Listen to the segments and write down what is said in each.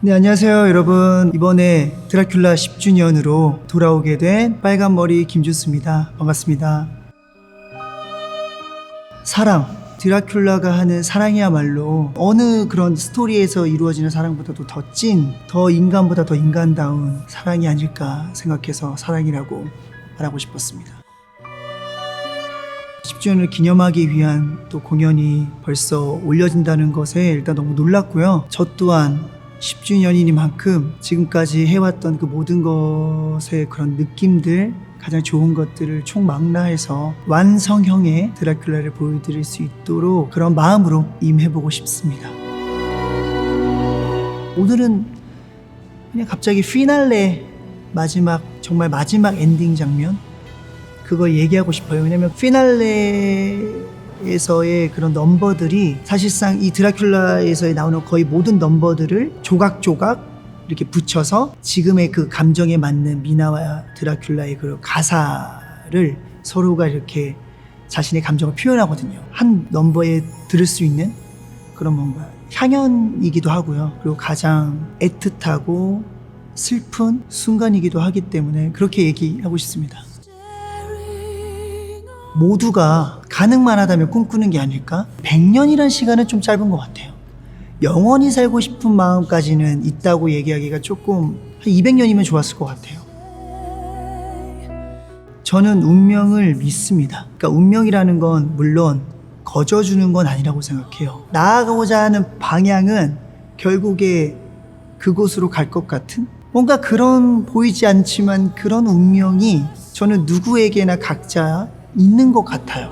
네, 안녕하세요, 여러분. 이번에 드라큘라 10주년으로 돌아오게 된 빨간머리 김주스입니다. 반갑습니다. 사랑. 드라큘라가 하는 사랑이야말로 어느 그런 스토리에서 이루어지는 사랑보다도 더 찐, 더 인간보다 더 인간다운 사랑이 아닐까 생각해서 사랑이라고 말하고 싶었습니다. 10주년을 기념하기 위한 또 공연이 벌써 올려진다는 것에 일단 너무 놀랐고요. 저 또한 10주년이니만큼 지금까지 해왔던 그 모든 것의 그런 느낌들, 가장 좋은 것들을 총망라해서 완성형의 드라큘라를 보여드릴 수 있도록 그런 마음으로 임해보고 싶습니다. 오늘은 그냥 갑자기 피날레 마지막, 정말 마지막 엔딩 장면? 그거 얘기하고 싶어요. 왜냐면 피날레 에서의 그런 넘버들이 사실상 이 드라큘라에서 나오는 거의 모든 넘버들을 조각조각 이렇게 붙여서 지금의 그 감정에 맞는 미나와 드라큘라의 그 가사를 서로가 이렇게 자신의 감정을 표현하거든요. 한 넘버에 들을 수 있는 그런 뭔가 향연이기도 하고요. 그리고 가장 애틋하고 슬픈 순간이기도 하기 때문에 그렇게 얘기하고 싶습니다. 모두가 가능만 하다면 꿈꾸는 게 아닐까? 100년이란 시간은 좀 짧은 것 같아요. 영원히 살고 싶은 마음까지는 있다고 얘기하기가 조금 한 200년이면 좋았을 것 같아요. 저는 운명을 믿습니다. 그러니까 운명이라는 건 물론 거저주는 건 아니라고 생각해요. 나아가고자 하는 방향은 결국에 그곳으로 갈 것 같은 뭔가 그런 보이지 않지만 그런 운명이 저는 누구에게나 각자 있는 것 같아요.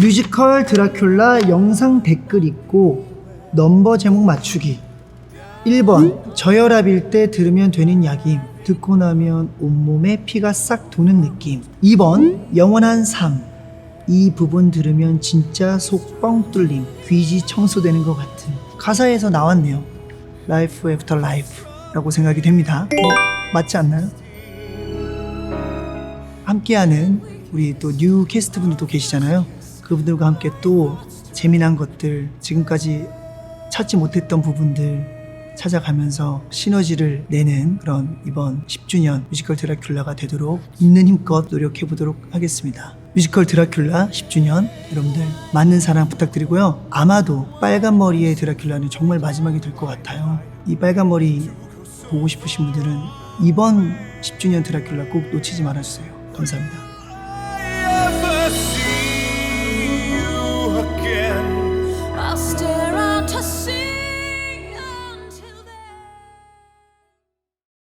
뮤지컬 드라큘라 영상 댓글 있고 넘버 제목 맞추기. 1번 저혈압일 때 들으면 되는 약임. 듣고 나면 온몸에 피가 싹 도는 느낌. 2번 영원한 삶. 이 부분 들으면 진짜 속 뻥 뚫림 귀지 청소되는 것 같은. 가사에서 나왔네요. Life after life 라고 생각이 됩니다 뭐 맞지 않나요? 함께하는 우리 또 뉴 캐스트 분들도 계시잖아요. 그분들과 함께 또 재미난 것들, 지금까지 찾지 못했던 부분들 찾아가면서 시너지를 내는 그런 이번 10주년 뮤지컬 드라큘라가 되도록 있는 힘껏 노력해 보도록 하겠습니다. 뮤지컬 드라큘라 10주년 여러분들 많은 사랑 부탁드리고요. 아마도 빨간 머리의 드라큘라는 정말 마지막이 될 것 같아요. 이 빨간 머리 보고 싶으신 분들은 이번 10주년 드라큘라 꼭 놓치지 말아주세요. 감사합니다.